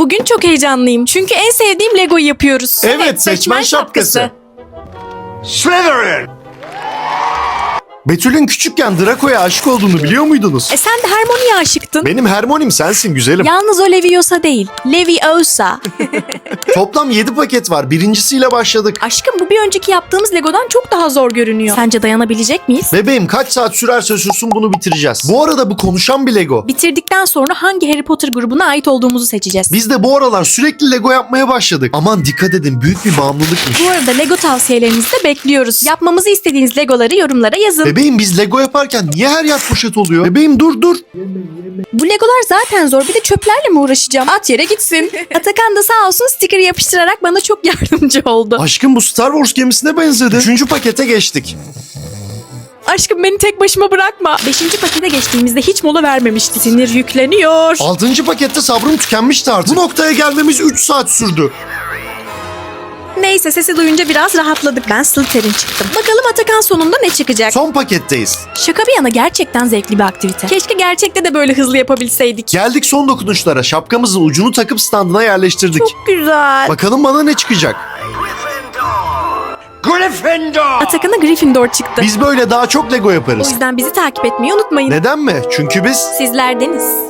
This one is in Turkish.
Bugün çok heyecanlıyım çünkü en sevdiğim Lego'yu yapıyoruz. Evet, seçmen şapkası. Slytherin! Betül'ün küçükken Draco'ya aşık olduğunu biliyor muydunuz? E sen de Hermione'ye aşıktın. Benim Hermione'm sensin güzelim. Yalnız o Leviosa değil. Leviosa. Toplam 7 paket var. Birincisiyle başladık. Aşkım bu bir önceki yaptığımız Lego'dan çok daha zor görünüyor. Sence dayanabilecek miyiz? Bebeğim kaç saat sürerse sürsün bunu bitireceğiz. Bu arada bu konuşan bir Lego. Bitirdikten sonra hangi Harry Potter grubuna ait olduğumuzu seçeceğiz. Biz de bu aralar sürekli Lego yapmaya başladık. Aman dikkat edin büyük bir bağımlılıkmış. Bu arada Lego tavsiyelerinizi de bekliyoruz. Yapmamızı istediğiniz Legoları yorumlara yazın. Bebeğim biz Lego yaparken niye her yer poşet oluyor? Bebeğim dur dur. Bu Legolar zaten zor. Bir de çöplerle mi uğraşacağım? At yere gitsin. Atakan da sağ olsun sticker yapıştırarak bana çok yardımcı oldu. Aşkım bu Star Wars gemisine benzedi. Üçüncü pakete geçtik. Aşkım beni tek başıma bırakma. Beşinci pakete geçtiğimizde hiç mola vermemişti. Sinir yükleniyor. Altıncı pakette sabrım tükenmişti artık. Bu noktaya gelmemiz 3 saat sürdü. Neyse sesi duyunca biraz rahatladık. Ben Slytherin çıktım. Bakalım Atakan sonunda ne çıkacak? Son paketteyiz. Şaka bir yana gerçekten zevkli bir aktivite. Keşke gerçekte de böyle hızlı yapabilseydik. Geldik son dokunuşlara. Şapkamızın ucunu takıp standına yerleştirdik. Çok güzel. Bakalım bana ne çıkacak. Gryffindor! Atakan'a Gryffindor çıktı. Biz böyle daha çok Lego O yaparız. yüzden bizi takip etmeyi unutmayın. Neden mi? Çünkü biz Sizlerdeniz.